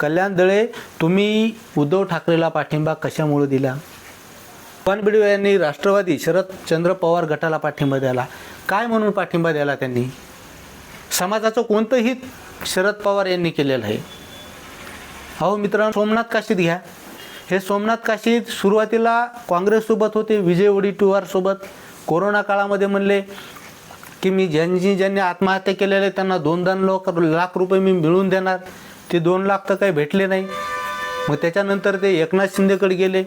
कल्याण दळे तुम्ही उद्धव ठाकरेला पाठिंबा कशामुळे दिला? पण यांनी राष्ट्रवादी शरदचंद्र पवार गटाला पाठिंबा द्याला काय म्हणून पाठिंबा द्याला त्यांनी? समाजाचं कोणतं हित शरद पवार यांनी केलेलं आहे? अहो मित्रांनो सोमनाथ काशीत घ्या. हे सोमनाथ काशीत सुरुवातीला काँग्रेससोबत होते विजय वडेट्टीवारसोबत कोरोना काळामध्ये म्हणले की मी ज्यांनी ज्यांनी आत्महत्या केलेल्या त्यांना दोन दोन लोक लाख रुपये मी मिळवून देणार. ते दोन लाख तर काही भेटले नाही. मग त्याच्यानंतर ते एकनाथ शिंदेकडे गेले.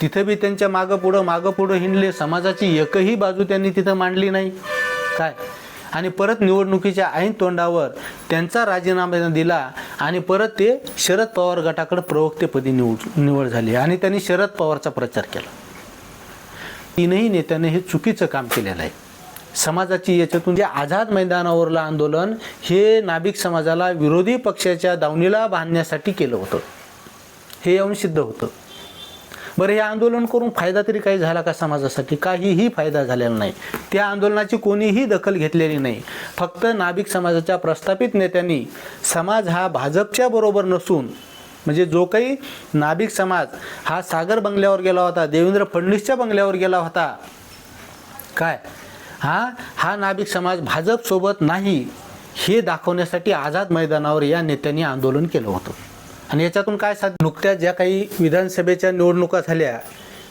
तिथं बी त्यांच्या मागं पुढं मागं पुढं हिंडले. समाजाची एकही बाजू त्यांनी तिथं मांडली नाही. काय? आणि परत निवडणुकीच्या ऐन तोंडावर त्यांचा राजीनामा दिला आणि परत ते शरद पवार गटाकडे प्रवक्तेपदी निवड निवड झाली आणि त्यांनी शरद पवारचा प्रचार केला. तीनही नेत्याने हे चुकीचं काम केलेलं आहे. समाजाची याच्यातून जे आझाद मैदानावरलं आंदोलन हे नाभिक समाजाला विरोधी पक्षाच्या दावणीला बांधण्यासाठी केलं होतं. हे येऊन सिद्ध होतं. बरं हे आंदोलन करून फायदा तरी काही झाला का समाजासाठी? काहीही फायदा झालेला नाही. त्या आंदोलनाची कोणीही दखल घेतलेली नाही. फक्त नाभिक समाजाच्या प्रस्थापित नेत्यांनी समाज हा भाजपच्या बरोबर नसून म्हणजे जो काही नाभिक समाज हा सागर बंगल्यावर गेला होता देवेंद्र फडणवीसच्या बंगल्यावर गेला होता काय? हा हा नाभिक समाज भाजपसोबत नाही हे दाखवण्यासाठी आझाद मैदानावर या नेत्यांनी आंदोलन केलं होतं. आणि याच्यातून काय साध नुकत्याच ज्या काही विधानसभेच्या निवडणुका झाल्या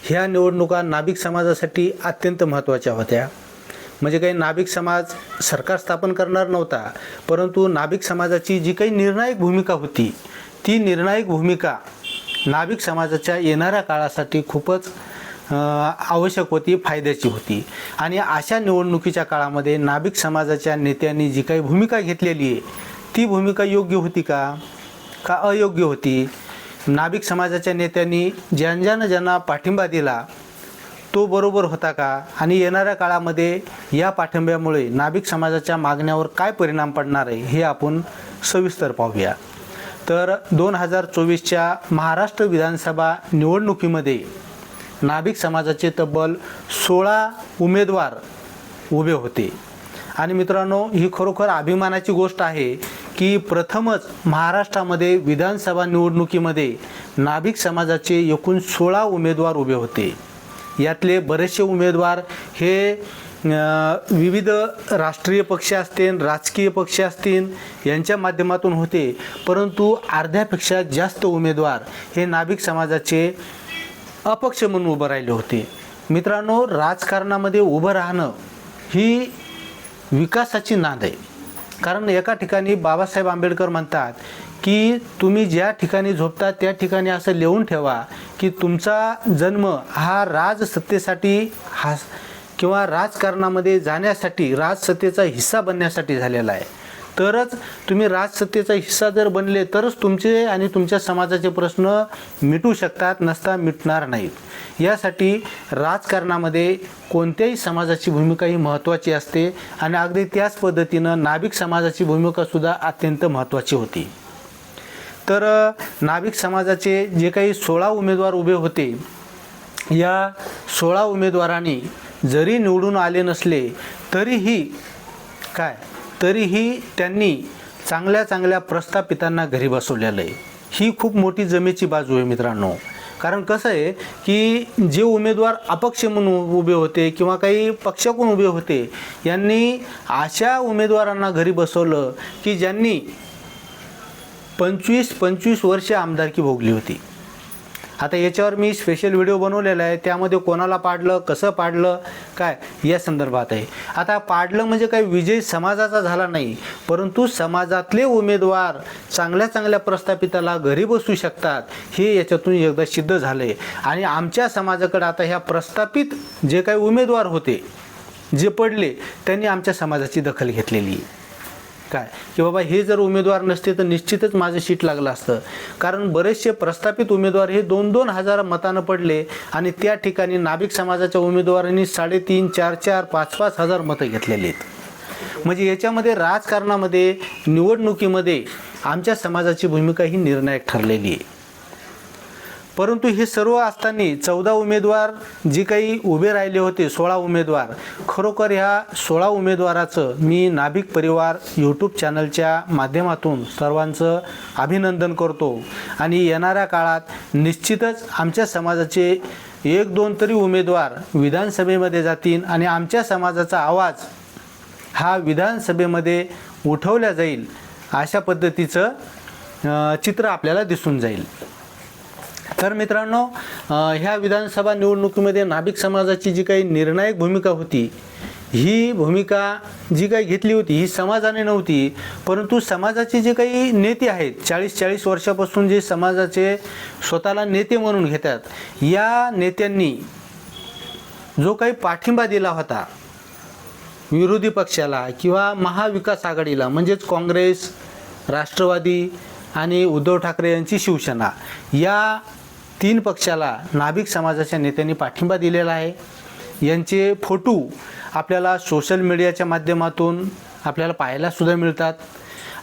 ह्या निवडणुका नाभिक समाजासाठी अत्यंत महत्त्वाच्या होत्या. म्हणजे काही नाभिक समाज सरकार स्थापन करणार नव्हता परंतु नाभिक समाजाची जी काही निर्णायक भूमिका होती ती निर्णायक भूमिका नाभिक समाजाच्या येणाऱ्या काळासाठी खूपच आवश्यक होती फायद्याची होती. आणि अशा निवडणुकीच्या काळामध्ये नाभिक समाजाच्या नेत्यांनी जी काही भूमिका घेतलेली आहे ती भूमिका योग्य होती का? का अयोग्य होती? नाभिक समाजाच्या नेत्यांनी ज्यांच्यानं ज्यांना पाठिंबा दिला तो बरोबर होता का? आणि येणाऱ्या काळामध्ये या पाठिंब्यामुळे नाभिक समाजाच्या मागण्यावर काय परिणाम पडणार आहे हे आपण सविस्तर पाहूया. तर दोन हजार चोवीसच्या महाराष्ट्र विधानसभा निवडणुकीमध्ये नाभिक समाजाचे तब्बल सोळा उमेदवार उभे होते. आणि मित्रांनो ही खरोखर अभिमानाची गोष्ट आहे की प्रथमच महाराष्ट्रामध्ये विधानसभा निवडणुकीमध्ये नाभिक समाजाचे एकूण सोळा उमेदवार उभे होते. यातले बरेचसे उमेदवार हे विविध राष्ट्रीय पक्ष असतील राजकीय पक्ष असतील यांच्या माध्यमातून होते. परंतु अर्ध्यापेक्षा जास्त उमेदवार हे नाभिक समाजाचे अपक्ष म्हणून उभं राहिले होते. मित्रांनो राजकारणामध्ये उभं राहणं ही विकासाची नाद आहे. कारण एका ठिकाणी बाबासाहेब आंबेडकर म्हणतात की तुम्ही ज्या ठिकाणी झोपता त्या ठिकाणी असं लिहून ठेवा की तुमचा जन्म हा राजसत्तेसाठी हा किंवा राजकारणामध्ये जाण्यासाठी राजसत्तेचा हिस्सा बनण्यासाठी झालेला आहे. तरच तुम्ही राजसत्तेचा हिस्सा जर बनले तरच तुमचे आणि तुमच्या समाजाचे प्रश्न मिटू शकतात नसता मिटणार नाहीत. यासाठी राजकारणामध्ये कोणत्याही समाजाची भूमिका ही महत्त्वाची असते आणि अगदी त्याच पद्धतीनं नाभिक समाजाची भूमिकासुद्धा अत्यंत महत्त्वाची होती. तर नाभिक समाजाचे जे काही सोळा उमेदवार उभे होते या सोळा उमेदवारांनी जरी निवडून आले नसले तरीही काय? तरीही त्यांनी चांगल्या चांगल्या प्रस्थापितांना घरी बसवलेलं आहे. ही खूप मोठी जमेची बाजू आहे मित्रांनो. कारण कसं आहे की जे उमेदवार अपक्ष म्हणून उभे होते किंवा काही पक्षाकडून उभे होते यांनी अशा उमेदवारांना घरी बसवलं की ज्यांनी पंचवीस पंचवीस वर्ष आमदारकी भोगली होती. आता याच्यावर मी स्पेशल व्हिडिओ बनवलेला आहे. त्यामध्ये कोणाला पाडलं कसं पाडलं काय? या संदर्भात आहे. आता पाडलं म्हणजे काही विजय समाजाचा झाला नाही परंतु समाजातले उमेदवार चांगल्या चांगल्या प्रस्थापिताला घरी बसू शकतात हे याच्यातून एकदा सिद्ध झालं आहे आणि आमच्या समाजाकडे आता ह्या प्रस्थापित जे काही उमेदवार होते जे पडले त्यांनी आमच्या समाजाची दखल घेतलेली. आहे काय? की बाबा हे जर उमेदवार नसते तर निश्चितच माझं शीट लागलं असतं. कारण बरेचसे प्रस्थापित उमेदवार हे दोन दोन हजार मतानं पडले आणि त्या ठिकाणी नाभिक समाजाच्या उमेदवारांनी साडेतीन चार चार पाच पाच हजार मतं घेतलेली आहेत. म्हणजे याच्यामध्ये राजकारणामध्ये निवडणुकीमध्ये आमच्या समाजाची भूमिका ही निर्णायक ठरलेली आहे. परंतु हे सर्व असताना चौदा उमेदवार जे काही उभे राहिले होते सोळा उमेदवार खरोखर ह्या सोळा उमेदवाराचं मी नाभिक परिवार यूट्यूब चॅनलच्या माध्यमातून सर्वांचं अभिनंदन करतो. आणि येणाऱ्या काळात निश्चितच आमच्या समाजाचे एक दोन तरी उमेदवार विधानसभेमध्ये जातील आणि आमच्या समाजाचा आवाज हा विधानसभेमध्ये उठवल्या जाईल अशा पद्धतीचं चित्र आपल्याला दिसून जाईल. तर मित्रांनो ह्या विधानसभा निवडणुकीमध्ये नाभिक समाजाची जी काही निर्णायक भूमिका होती ही भूमिका जी काही घेतली होती ही समाजाने नव्हती परंतु समाजाचे जे काही नेते आहेत चाळीस चाळीस वर्षापासून जे समाजाचे स्वतःला नेते म्हणून घेतात या नेत्यांनी जो काही पाठिंबा दिला होता विरोधी पक्षाला किंवा महाविकास आघाडीला म्हणजेच काँग्रेस राष्ट्रवादी आणि उद्धव ठाकरे यांची शिवसेना. या तीन पक्षाला नाभिक समाजाच्या नेत्यांनी पाठिंबा दिलेला आहे. यांचे फोटो आपल्याला सोशल मीडियाच्या माध्यमातून आपल्याला पाहायला सुद्धा मिळतात.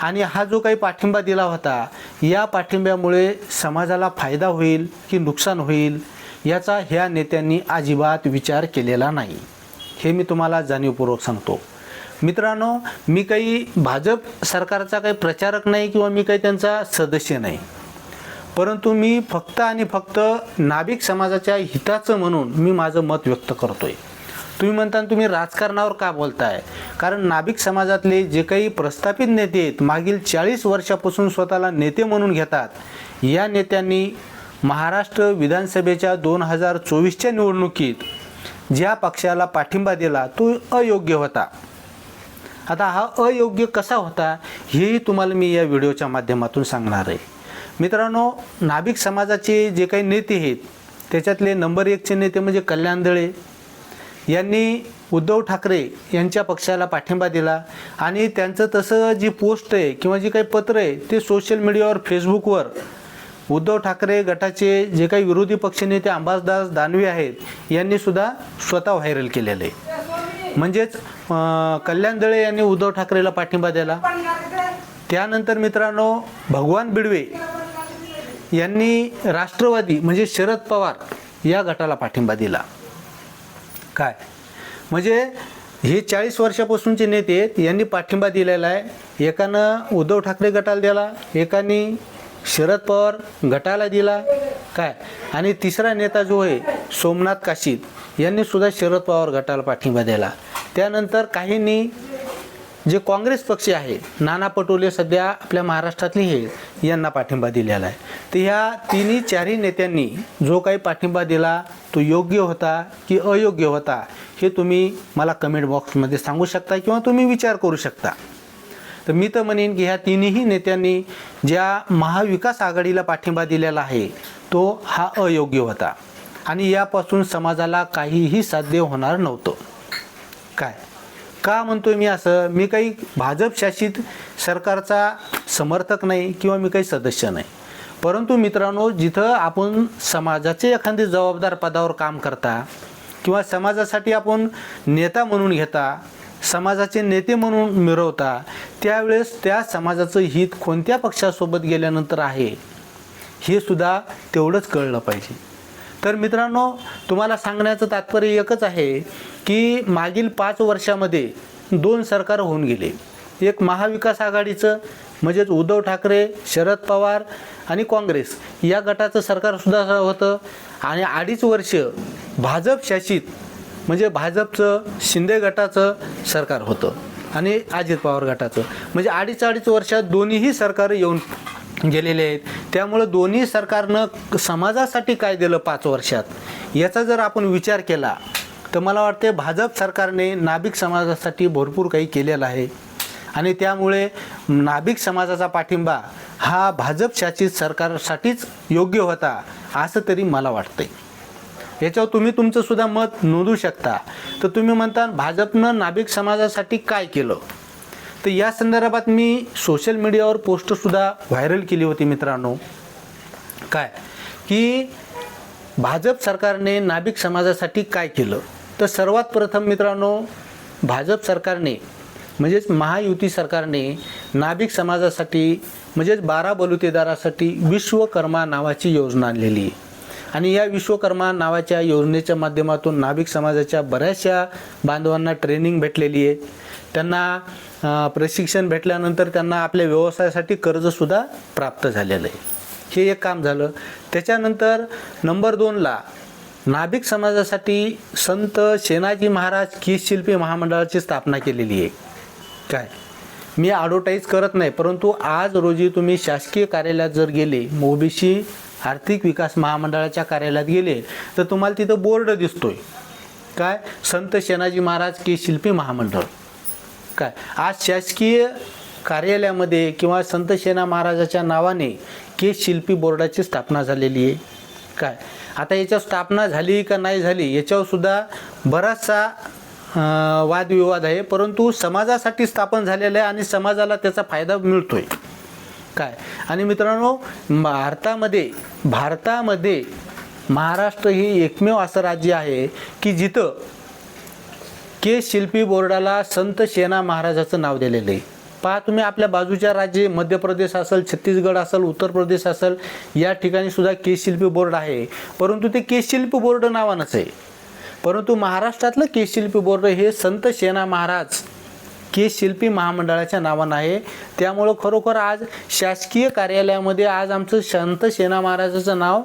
आणि हा जो काही पाठिंबा दिला होता या पाठिंब्यामुळे समाजाला फायदा होईल की नुकसान होईल याचा ह्या नेत्यांनी अजिबात विचार केलेला नाही. हे मी तुम्हाला जाणीवपूर्वक सांगतो. मित्रांनो मी काही भाजप सरकारचा काही प्रचारक नाही किंवा मी काही त्यांचा सदस्य नाही. परंतु मी फक्त आणि फक्त नाभिक समाजाच्या हिताचं म्हणून मी माझं मत व्यक्त करतो आहे तुम्ही म्हणता तुम्ही राजकारणावर का बोलताय? कारण नाभिक समाजातले जे काही प्रस्थापित नेते आहेत मागील चाळीस वर्षापासून स्वतःला नेते म्हणून घेतात या नेत्यांनी महाराष्ट्र विधानसभेच्या दोन हजार चोवीसच्या निवडणुकीत ज्या पक्षाला पाठिंबा दिला तो अयोग्य होता. आता हा अयोग्य कसा होता हेही तुम्हाला मी या व्हिडिओच्या माध्यमातून सांगणार आहे. मित्रांनो नाभिक समाजाचे जे काही नेते आहेत त्याच्यातले नंबर एकचे नेते म्हणजे कल्याण दळे. यांनी उद्धव ठाकरे यांच्या पक्षाला पाठिंबा दिला आणि त्यांचं तसं जी पोस्ट आहे किंवा जी काही पत्र आहे ते सोशल मीडियावर फेसबुकवर उद्धव ठाकरे गटाचे जे काही विरोधी पक्षनेते अंबादास दानवे आहेत यांनीसुद्धा स्वतः व्हायरल केलेलं आहे. म्हणजेच कल्याण दळे यांनी उद्धव ठाकरेला पाठिंबा दिला. त्यानंतर मित्रांनो भगवान बिडवे यांनी राष्ट्रवादी म्हणजे शरद पवार या गटाला पाठिंबा दिला. काय? म्हणजे हे चाळीस वर्षापासूनचे नेते यांनी पाठिंबा दिलेला आहे. एकानं उद्धव ठाकरे गटाला दिला एकाने शरद पवार गटाला दिला. काय? आणि तिसरा नेता जो आहे सोमनाथ काशीद यांनी सुद्धा शरद पवार गटाला पाठिंबा दिला. त्यानंतर काहींनी जे काँग्रेस पक्ष आहे नाना पटोले सध्या आपल्या महाराष्ट्रातले हे यांना पाठिंबा दिलेला आहे. तर ह्या तिन्ही चारही नेत्यांनी जो काही पाठिंबा दिला तो योग्य होता की अयोग्य होता हे तुम्ही मला कमेंट बॉक्समध्ये सांगू शकता किंवा तुम्ही विचार करू शकता. तर मी तर म्हणेन की ह्या तिन्ही नेत्यांनी ज्या महाविकास आघाडीला पाठिंबा दिलेला आहे तो हा अयोग्य होता. आणि यापासून समाजाला काहीही साध्य होणार नव्हतं. काय? का म्हणतोय मी असं? मी काही भाजप शासित सरकारचा समर्थक नाही किंवा मी काही सदस्य नाही. परंतु मित्रांनो जिथं आपण समाजाचे एखादे जबाबदार पदावर काम करता किंवा समाजासाठी आपण नेता म्हणून घेता समाजाचे नेते म्हणून मिरवता त्यावेळेस त्या समाजाचं हित कोणत्या पक्षासोबत गेल्यानंतर आहे हे सुद्धा तेवढंच कळलं पाहिजे. तर मित्रांनो तुम्हाला सांगण्याचं तात्पर्य एकच आहे की मागील पाच वर्षामध्ये दोन सरकार होऊन गेले. एक महाविकास आघाडीचं म्हणजेच उद्धव ठाकरे शरद पवार आणि काँग्रेस या गटाचं सरकारसुद्धा होतं आणि अडीच वर्ष भाजप शासित म्हणजे भाजपचं शिंदे गटाचं सरकार होतं आणि अजित पवार गटाचं. म्हणजे अडीच अडीच वर्षात दोन्हीही सरकार येऊन गेलेले आहेत. त्यामुळं दोन्ही सरकारनं समाजासाठी काय दिलं पाच वर्षात? याचा जर आपण विचार केला तर मला वाटते भाजप सरकारने नाभिक समाजासाठी भरपूर काही केलेलं आहे. आणि त्यामुळे नाभिक समाजाचा पाठिंबा हा भाजप शासित सरकारसाठीच योग्य होता असं तरी मला वाटतंय. याच्यावर तुम्ही तुमचं सुद्धा मत नोंदवू शकता. तर तुम्ही म्हणता भाजपनं नाभिक समाजासाठी काय केलं? तर या संदर्भात मी सोशल मीडियावर पोस्टसुद्धा व्हायरल केली होती मित्रांनो. काय? की भाजप सरकारने नाभिक समाजासाठी काय केलं? तर सर्वात प्रथम मित्रांनो भाजप सरकारने म्हणजेच महायुती सरकारने नाभिक समाजासाठी म्हणजेच बारा बलुतेदारासाठी विश्वकर्मा नावाची योजना आणलेली आहे. आणि या विश्वकर्मा नावाच्या योजनेच्या माध्यमातून नाभिक समाजाच्या बऱ्याचशा बांधवांना ट्रेनिंग भेटलेली आहे. त्यांना प्रशिक्षण भेटल्यानंतर त्यांना आपल्या व्यवसायासाठी कर्जसुद्धा प्राप्त झालेलं आहे. हे एक काम झालं. त्याच्यानंतर नंबर दोनला नाभिक समाजासाठी संत शेनाजी महाराज केसशिल्पी महामंडळाची स्थापना केलेली आहे. काय? मी ॲडव्हर्टाईज करत नाही परंतु आज रोजी तुम्ही शासकीय कार्यालयात जर गेले ओबीसी आर्थिक विकास महामंडळाच्या कार्यालयात गेले तर तुम्हाला तिथं बोर्ड दिसतोय. काय? संत शेनाजी महाराज के शिल्पी महामंडळ. काय? आज शासकीय कार्यालयामध्ये किंवा संत सेना महाराजाच्या नावाने के शिल्पी बोर्डाची स्थापना झालेली आहे. काय? आता याच्यावर स्थापना झाली का नाही झाली याच्यावर सुद्धा बराचसा वादविवाद आहे परंतु समाजासाठी स्थापन झालेलं आहे आणि समाजाला त्याचा फायदा मिळतो आहे काय? आणि मित्रांनो भारतामध्ये भारतामध्ये महाराष्ट्र हे एकमेव असं राज्य आहे की जिथं के शिल्पी बोर्डाला संत शेना महाराजाचं नाव दिलेलं आहे. पहा तुम्ही आपल्या बाजूच्या राज्य मध्य प्रदेश असेल छत्तीसगड असेल उत्तर प्रदेश असेल या ठिकाणी सुद्धा के शिल्पी बोर्ड आहे. परंतु ते केशशिल्पी बोर्ड नावानंच आहे. परंतु महाराष्ट्रातलं के शिल्पी बोर्ड हे संत सेना महाराज के शिल्पी महामंडळाच्या नावानं आहे. त्यामुळं खरोखर आज शासकीय कार्यालयामध्ये आज आमचं संत सेना महाराजाचं नाव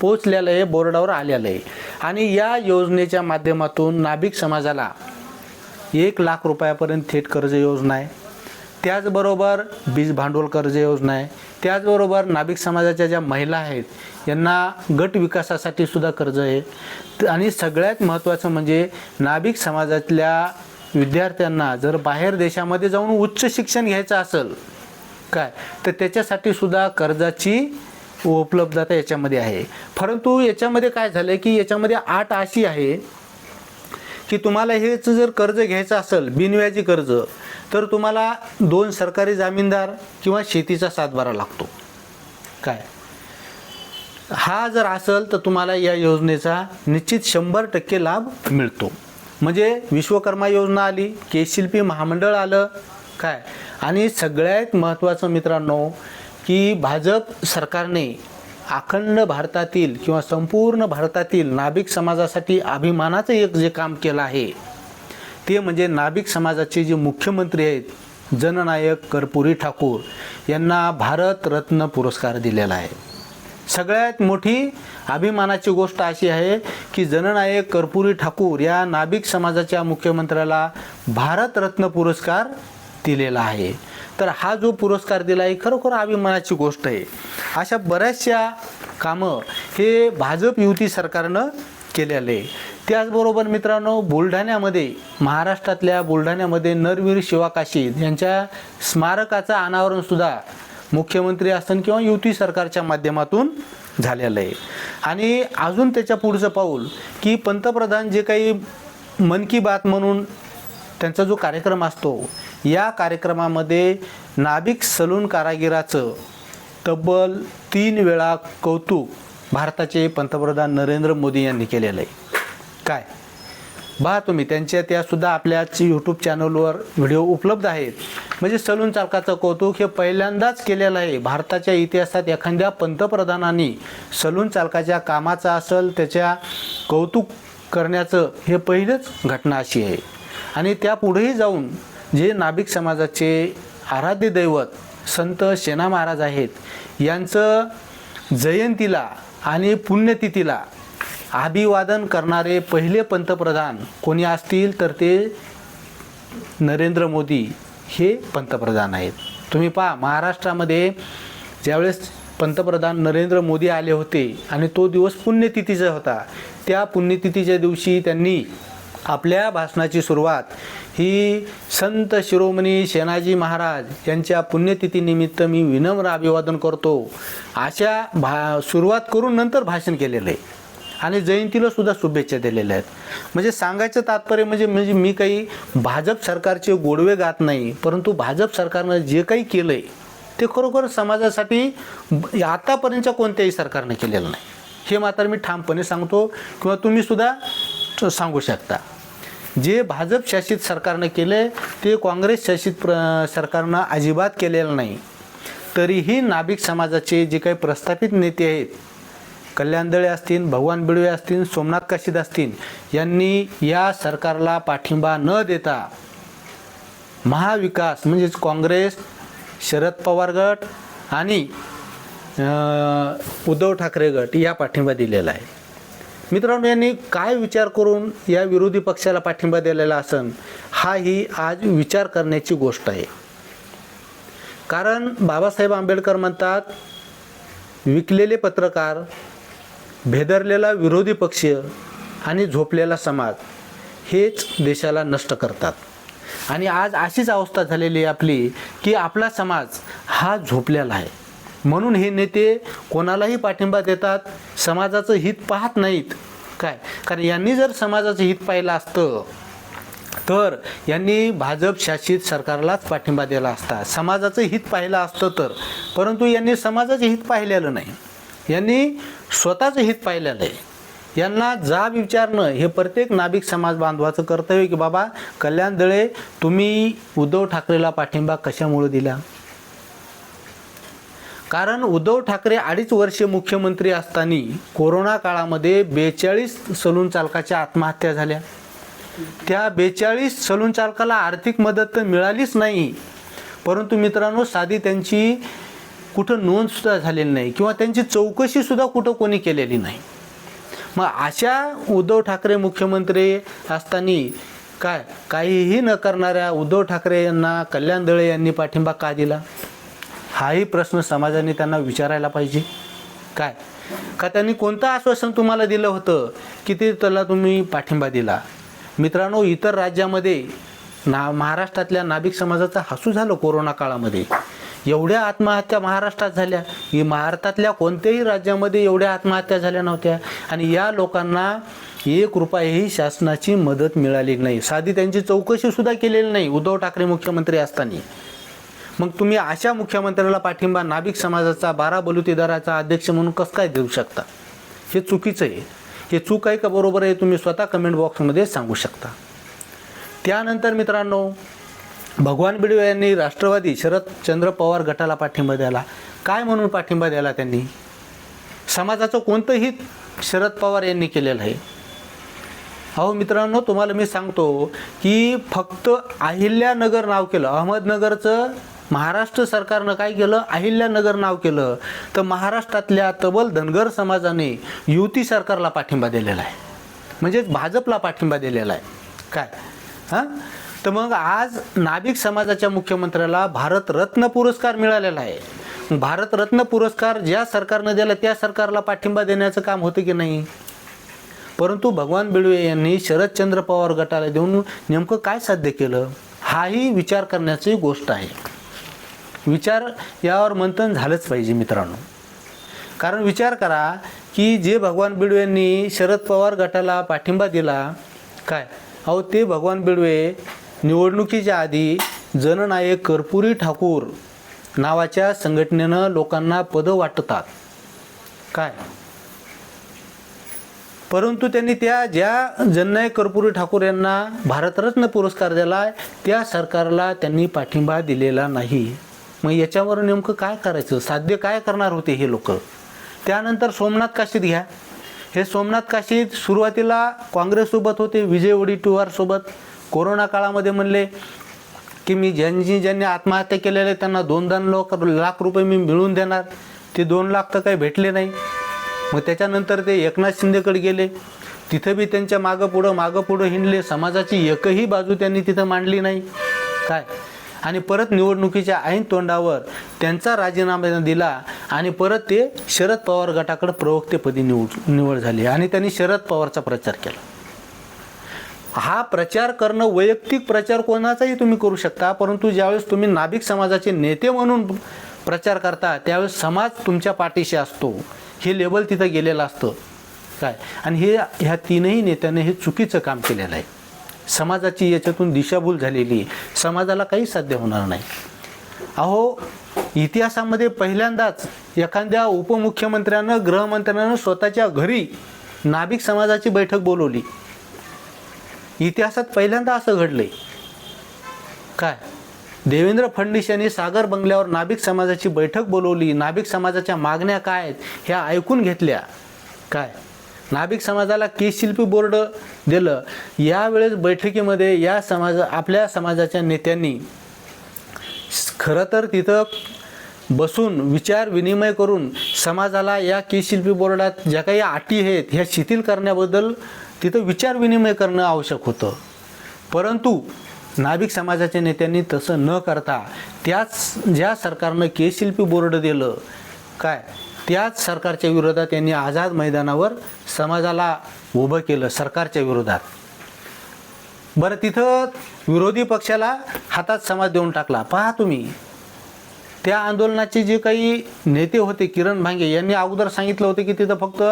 पोचलेलं आहे बोर्डावर आलेलं आहे. आणि या योजनेच्या माध्यमातून नाभिक समाजाला एक लाख रुपयापर्यंत थेट कर्ज योजना आहे. त्याचबरोबर बीज भांडवल कर्ज योजना आहे. त्याचबरोबर नाभिक समाजाच्या ज्या महिला आहेत यांना गट विकासासाठी सुद्धा कर्ज आहे. त- आणि सगळ्यात महत्त्वाचं म्हणजे नाभिक समाजातल्या विद्यार्थ्यांना जर बाहेर देशामध्ये जाऊन उच्च शिक्षण घ्यायचं असेल काय? तर त्याच्यासाठी सुद्धा कर्जाची उपलब्धता याच्यामध्ये आहे. परंतु याच्यामध्ये काय झालं की याच्यामध्ये आठ अशी आहे की तुम्हाला हेच जर कर्ज घ्यायचं असेल बिनव्याजी कर्ज तर तुम्हाला दोन सरकारी जामीनदार किंवा शेतीचा सातबारा लागतो. काय? हा जर असेल तर तुम्हाला या योजनेचा निश्चित शंभर टक्के लाभ मिळतो. म्हणजे विश्वकर्मा योजना आली केशिल्पी महामंडळ आलं काय? आणि सगळ्यात महत्त्वाचं मित्रांनो की भाजप सरकारने अखंड भारतातील किंवा संपूर्ण भारतातील नाभिक समाजासाठी अभिमानाचं एक जे काम केलं आहे ते म्हणजे नाभिक समाजाचे जे मुख्यमंत्री आहेत जननायक कर्पुरी ठाकूर यांना भारतरत्न पुरस्कार दिलेला आहे. सगळ्यात मोठी अभिमानाची गोष्ट अशी आहे की जननायक कर्पुरी ठाकूर या नाभिक समाजाच्या मुख्यमंत्र्याला भारतरत्न पुरस्कार दिलेला आहे. तर हा जो पुरस्कार दिला आहे खरोखर अभिमानाची गोष्ट आहे. अशा बऱ्याचशा कामं हे भाजप युती सरकारनं केलेलं आहे. त्याचबरोबर मित्रांनो बुलढाण्यामध्ये महाराष्ट्रातल्या बुलढाण्यामध्ये नरवीर शिवाकाशी यांच्या स्मारकाचं अनावरणसुद्धा मुख्यमंत्री असताना किंवा युती सरकारच्या माध्यमातून झालेलं आहे. आणि अजून त्याच्या पुढचं पाऊल की पंतप्रधान जे काही मन की बात म्हणून त्यांचा जो कार्यक्रम असतो या कार्यक्रमामध्ये नाभिक सलून कारागिराचं तब्बल तीन वेळा कौतुक भारताचे पंतप्रधान नरेंद्र मोदी यांनी केलेलं आहे. काय? पहा तुम्ही त्यांच्या त्या सुद्धा आपल्याच यूट्यूब चॅनलवर व्हिडिओ उपलब्ध आहेत. म्हणजे सलून चालकाचं कौतुक हे पहिल्यांदाच केलेलं आहे. भारताच्या इतिहासात एखाद्या पंतप्रधानांनी सलून चालकाच्या कामाचं असेल त्याच्या कौतुक करण्याचं हे पहिलंच घटना अशी आहे. आणि त्यापुढेही जाऊन जे नाभिक समाजाचे आराध्य दैवत संत सेना महाराज आहेत यांचं जयंतीला आणि पुण्यतिथीला अभिवादन करणारे पहिले पंतप्रधान कोणी असतील तर ते नरेंद्र मोदी हे पंतप्रधान आहेत. तुम्ही पहा महाराष्ट्रामध्ये ज्यावेळेस पंतप्रधान नरेंद्र मोदी आले होते आणि तो दिवस पुण्यतिथीचा होता त्या पुण्यतिथीच्या दिवशी त्यांनी आपल्या भाषणाची सुरुवात ही संत शिरोमणी शेनाजी महाराज यांच्या पुण्यतिथीनिमित्त मी विनम्र अभिवादन करतो. अशा भा सुरुवात करून नंतर भाषण केलेलं आहे. आणि जयंतीला सुद्धा शुभेच्छा दिलेल्या आहेत. म्हणजे सांगायचं तात्पर्य म्हणजे म्हणजे मी काही भाजप सरकारचे गोडवे गात नाही परंतु भाजप सरकारनं जे काही केलं आहे ते खरोखर समाजासाठी आतापर्यंतच्या कोणत्याही सरकारने केलेलं नाही. हे मात्र मी ठामपणे सांगतो किंवा तुम्ही सुद्धा सांगू शकता. जे भाजप शासित सरकारनं केले ते काँग्रेस शासित प्र सरकारनं अजिबात केलेलं नाही. तरीही नाभिक समाजाचे जे काही प्रस्थापित नेते आहेत कल्याण दळे असतील भगवान बिडवे असतील सोमनाथ काशीद असतील यांनी या सरकारला पाठिंबा न देता महाविकास म्हणजेच काँग्रेस शरद पवार गट आणि उद्धव ठाकरे गट या पाठिंबा दिलेला आहे. मित्रांनो यांनी काय विचार करून या विरोधी पक्षाला पाठिंबा दिलेला असन हा ही आज विचार करण्याची गोष्ट आहे. कारण बाबासाहेब आंबेडकर म्हणतात विकलेले पत्रकार भेदरलेला विरोधी पक्ष आणि झोपलेला समाज हेच देशाला नष्ट करतात. आणि आज अशीच अवस्था झालेली आहे आपली की आपला समाज हा झोपलेला आहे. म्हणून हे नेते कोणालाही पाठिंबा देतात समाजाचं हित पाहत नाहीत. काय? कारण यांनी जर समाजाचं हित पाहिलं असतं तर यांनी भाजप शासित सरकारलाच पाठिंबा दिला असता. समाजाचं हित पाहिलं असतं तर. परंतु यांनी समाजाचं हित पाहिलेलं नाही. यांनी स्वतःचं हित पाहिलेलं आहे. यांना जाब विचारणं हे प्रत्येक नाभिक समाज बांधवाचं कर्तव्य की बाबा कल्याण दळे तुम्ही उद्धव ठाकरेला पाठिंबा कशामुळे दिला? कारण उद्धव ठाकरे अडीच वर्षे मुख्यमंत्री असताना कोरोना काळामध्ये बेचाळीस सलून चालकाच्या आत्महत्या झाल्या. त्या बेचाळीस सलून चालकाला आर्थिक मदत तर मिळालीच नाही. परंतु मित्रांनो साधी त्यांची कुठं नोंदसुद्धा झालेली नाही किंवा त्यांची चौकशीसुद्धा कुठं कोणी केलेली नाही. मग अशा उद्धव ठाकरे मुख्यमंत्री असताना काय काहीही न करणाऱ्या उद्धव ठाकरे यांना कल्याण दळे यांनी पाठिंबा का दिला? हाही प्रश्न समाजाने त्यांना विचारायला पाहिजे. काय? का त्यांनी कोणतं आश्वासन तुम्हाला दिलं होतं की ते त्याला तुम्ही पाठिंबा दिला? मित्रांनो इतर राज्यामध्ये ना महाराष्ट्रातल्या नाभिक समाजाचा हसू झालं कोरोना काळामध्ये. एवढ्या आत्महत्या महाराष्ट्रात झाल्या. ही भारतातल्या कोणत्याही राज्यामध्ये एवढ्या आत्महत्या झाल्या नव्हत्या. आणि या लोकांना एक रुपयाही शासनाची मदत मिळाली नाही. साधी त्यांची चौकशीसुद्धा केलेली नाही उद्धव ठाकरे मुख्यमंत्री असताना. मग तुम्ही अशा मुख्यमंत्र्याला पाठिंबा नाभिक समाजाचा बारा बलुतेदाराचा अध्यक्ष म्हणून कसं काय देऊ शकता? हे चुकीचं आहे. हे चूक आहे का बरोबर आहे तुम्ही स्वतः कमेंट बॉक्समध्ये सांगू शकता. त्यानंतर मित्रांनो भगवान बिडवे यांनी राष्ट्रवादी शरदचंद्र पवार गटाला पाठिंबा द्याला काय म्हणून पाठिंबा द्याला त्यांनी? समाजाचं कोणतं हित शरद पवार यांनी केलेलं आहे. अहो मित्रांनो तुम्हाला मी सांगतो की फक्त अहिल्यानगर नाव केलं अहमदनगरचं महाराष्ट्र सरकारनं काय केलं? अहिल्यानगर नाव केलं. तर महाराष्ट्रातल्या तबल धनगर समाजाने युती सरकारला पाठिंबा दिलेला आहे. म्हणजेच भाजपला पाठिंबा दिलेला आहे. काय? हां? तर मग आज नाभिक समाजाच्या मुख्यमंत्र्याला भारतरत्न पुरस्कार मिळालेला आहे. भारतरत्न पुरस्कार ज्या सरकारनं दिला त्या सरकारला पाठिंबा देण्याचं काम होतं की नाही? परंतु भगवान बिडवे यांनी शरदचंद्र पवार गटाला देऊन नेमकं काय साध्य केलं? हाही विचार करण्याची गोष्ट आहे. विचार यावर मंथन झालंच पाहिजे मित्रांनो. कारण विचार करा की जे भगवान बिडवे यांनी शरद पवार गटाला पाठिंबा दिला काय? अहो ते भगवान बिडवे निवडणुकीच्या आधी जननायक कर्पुरी ठाकूर नावाच्या संघटनेनं लोकांना पदं वाटतात. काय? परंतु त्यांनी त्या ज्या जननायक कर्पुरी ठाकूर यांना भारतरत्न पुरस्कार दिला त्या सरकारला त्यांनी पाठिंबा दिलेला नाही. मग याच्यावर नेमकं काय करायचं? साध्य काय करणार होते हे लोक? त्यानंतर सोमनाथ काशीत घ्या. हे सोमनाथ काशीत सुरुवातीला काँग्रेससोबत होते विजय वडेट्टीवारसोबत. कोरोना काळामध्ये म्हणले की मी ज्यांनी ज्यांनी आत्महत्या केलेल्या त्यांना दोन दोन लोक लाख रुपये मी मिळवून देणार. ते दोन लाख तर काही भेटले नाही. मग त्याच्यानंतर ते एकनाथ शिंदेकडे गेले. तिथं बी त्यांच्या मागं पुढं मागं पुढं हिंडले. समाजाची एकही बाजू त्यांनी तिथं मांडली नाही. काय? आणि परत निवडणुकीच्या ऐन तोंडावर त्यांचा राजीनामा दिला आणि परत ते शरद पवार गटाकडे प्रवक्तेपदी निवड निवड झाली आणि त्यांनी शरद पवारचा प्रचार केला. हा प्रचार करणं वैयक्तिक प्रचार कोणाचाही तुम्ही करू शकता परंतु ज्यावेळेस तुम्ही नाभिक समाजाचे नेते म्हणून प्रचार करता त्यावेळेस समाज तुमच्या पाठीशी असतो. हे लेबल तिथं गेलेलं असतं. काय? आणि हे ह्या तीनही नेत्याने हे चुकीचं काम केलेलं आहे. समाजाची याच्यातून दिशाभूल झालेली आहे. समाजाला काही साध्य होणार नाही. अहो इतिहासामध्ये पहिल्यांदाच एखाद्या उपमुख्यमंत्र्यानं गृहमंत्र्यानं स्वतःच्या घरी नाभिक समाजाची बैठक बोलवली. इतिहासात पहिल्यांदा असं घडलंय. काय? देवेंद्र फडणवीस यांनी सागर बंगल्यावर नाभिक समाजाची बैठक बोलवली. नाभिक समाजाच्या मागण्या काय आहेत ह्या ऐकून घेतल्या. काय? नाभिक समाजाला केशशिल्पी बोर्ड दिलं. यावेळेस बैठकीमध्ये या समाज आपल्या समाजाच्या नेत्यांनी खरं तर तिथं बसून विचार विनिमय करून समाजाला या केशशिल्पी बोर्डात ज्या काही अटी आहेत ह्या शिथिल करण्याबद्दल तिथं विचार विनिमय करणं आवश्यक होतं. परंतु नाभिक समाजाच्या नेत्यांनी तसं न करता त्याच ज्या सरकारनं के शिल्पी बोर्ड दिलं काय? त्याच सरकारच्या विरोधात त्यांनी आझाद मैदानावर समाजाला उभं केलं सरकारच्या विरोधात. बरं तिथं विरोधी पक्षाला हातात समाज देऊन टाकला. पहा तुम्ही त्या आंदोलनाचे जे काही नेते होते किरण भांगे यांनी अगोदर सांगितलं होतं की तिथं फक्त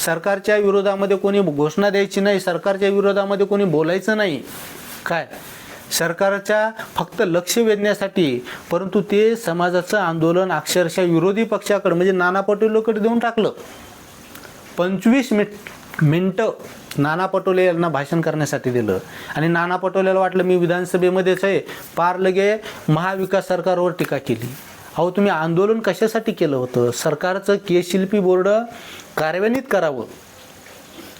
सरकारच्या विरोधामध्ये कोणी घोषणा द्यायची नाही सरकारच्या विरोधामध्ये कोणी बोलायचं नाही. काय? सरकारच्या फक्त लक्ष वेधण्यासाठी. परंतु ते समाजाचं आंदोलन अक्षरशः विरोधी पक्षाकडे म्हणजे नाना पटोलेकडे देऊन टाकलं. पंचवीस मिनिट मिनटं नाना पटोले यांना भाषण करण्यासाठी दिलं. आणि नाना पटोलेला वाटलं मी विधानसभेमध्येच आहे. पार लगे महाविकास सरकारवर टीका केली. अहो तुम्ही आंदोलन कशासाठी केलं होतं? सरकारचं केशिल्पी बोर्ड कार्यान्वित करावं.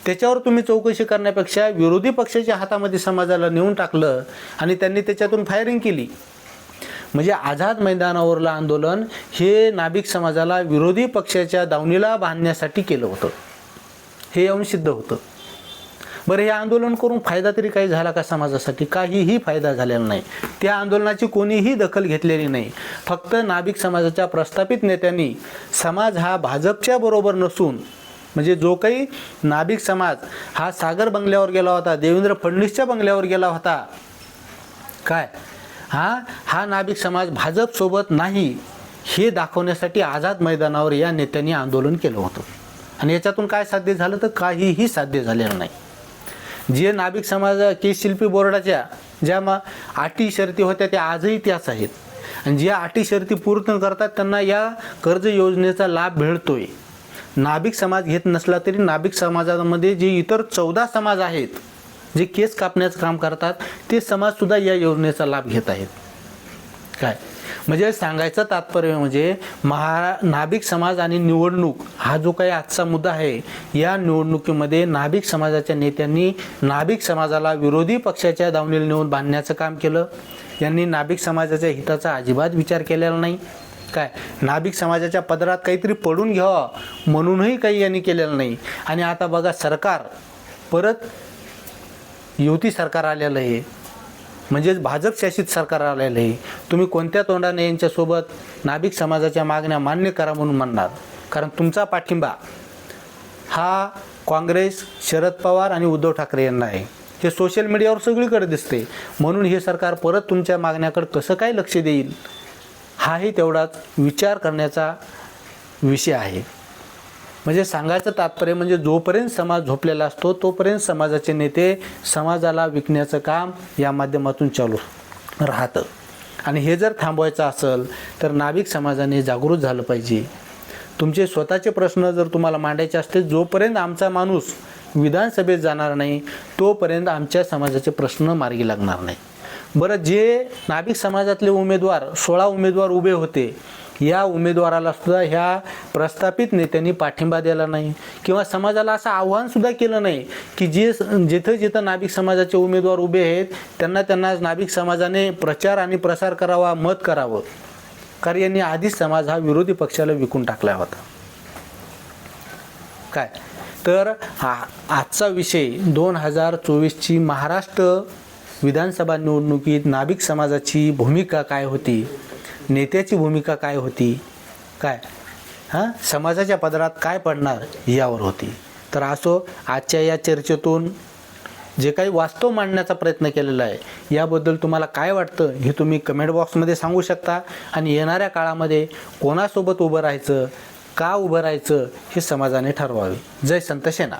त्याच्यावर तुम्ही चौकशी करण्यापेक्षा विरोधी पक्षाच्या हातामध्ये समाजाला नेऊन टाकलं आणि त्यांनी त्याच्यातून फायरिंग केली. म्हणजे आझाद मैदानावरलं आंदोलन हे नाभिक समाजाला विरोधी पक्षाच्या दावणीला बांधण्यासाठी केलं होतं. हे येऊन सिद्ध होतं. बरं हे आंदोलन करून फायदा तरी काही झाला का समाजासाठी? काहीही फायदा झालेला नाही. त्या आंदोलनाची कोणीही दखल घेतलेली नाही. फक्त नाभिक समाजाच्या प्रस्थापित नेत्यांनी समाज हा भाजपच्या बरोबर नसून म्हणजे जो काही नाभिक समाज हा सागर बंगल्यावर गेला होता देवेंद्र फडणवीसच्या बंगल्यावर गेला होता काय? हा? हा नाभिक समाज भाजपसोबत नाही हे दाखवण्यासाठी आझाद मैदानावर या नेत्यांनी आंदोलन केलं होतं. आणि याच्यातून काय साध्य झालं? तर काहीही साध्य झालेलं नाही. जे नाभिक समाज केशशिल्पी बोर्डाच्या ज्या मा अटी शर्ती होत्या त्या आजही त्याच आहेत. आणि ज्या अटी शर्ती पूर्ण करतात त्यांना या कर्ज योजनेचा लाभ मिळतोय. नाभिक समाज घेत नसला तरी नाभिक समाजामध्ये जे इतर चौदा समाज आहेत जे केस कापण्याचं काम करतात ते समाजसुद्धा या योजनेचा लाभ घेत आहेत. काय? म्हणजे सांगायचं तात्पर्य म्हणजे महा नाभिक समाज आणि निवडणूक हा जो काही आजचा मुद्दा आहे या निवडणुकीमध्ये नाभिक समाजाच्या नेत्यांनी नाभिक समाजाला विरोधी पक्षाच्या दावणीला नेऊन बांधण्याचं काम केलं. यांनी नाभिक समाजाच्या हिताचा अजिबात विचार केलेला नाही. काय? नाभिक समाजाच्या पदरात काहीतरी पडून घ्यावं म्हणूनही काही यांनी केलेलं नाही. आणि आता बघा सरकार परत युती सरकार आलेलं आहे. म्हणजेच भाजप शासित सरकार आलेलं आहे तुम्ही कोणत्या तोंडाने यांच्यासोबत नाभिक समाजाच्या मागण्या मान्य करा म्हणून म्हणणार? कारण तुमचा पाठिंबा हा काँग्रेस शरद पवार आणि उद्धव ठाकरे यांना आहे. हे सोशल मीडियावर सगळीकडे दिसते. म्हणून हे सरकार परत तुमच्या मागण्याकडे कसं काय लक्ष देईल? हाही तेवढाच विचार करण्याचा विषय आहे. म्हणजे सांगायचं तात्पर्य म्हणजे जोपर्यंत समाज झोपलेला असतो तोपर्यंत समाजाचे नेते समाजाला विकण्याचं काम या माध्यमातून चालू राहतं. आणि हे जर थांबवायचं असेल तर नाविक समाजाने जागृत झालं पाहिजे. तुमचे स्वतःचे प्रश्न जर तुम्हाला मांडायचे असतील जोपर्यंत आमचा माणूस विधानसभेत जाणार नाही तोपर्यंत आमच्या समाजाचे प्रश्न मार्गी लागणार नाही. बरं जे नाभिक समाजातले उमेदवार सोळा उमेदवार उभे होते या उमेदवाराला सुद्धा ह्या प्रस्थापित नेत्यांनी पाठिंबा दिला नाही. किंवा समाजाला असं आव्हान सुद्धा केलं नाही की जे जिथं जिथं नाभिक समाजाचे उमेदवार उभे आहेत त्यांना त्यांना नाभिक समाजाने प्रचार आणि प्रसार करावा मत करावं. कारण यांनी आधीच समाज हा विरोधी पक्षाला विकून टाकला होता. काय? तर हा आजचा विषय दोन हजार चोवीसची महाराष्ट्र विधानसभा निवडणुकीत नाभिक समाजाची भूमिका काय होती? नेत्याची भूमिका काय होती? काय? हां? समाजाच्या पदरात काय पडणार यावर होती. तर असो आजच्या या चर्चेतून जे काही वास्तव मांडण्याचा प्रयत्न केलेला आहे याबद्दल तुम्हाला काय वाटतं हे तुम्ही कमेंट बॉक्समध्ये सांगू शकता. आणि येणाऱ्या काळामध्ये कोणासोबत उभं राहायचं का उभं राहायचं हे समाजाने ठरवावे. जय संत सेना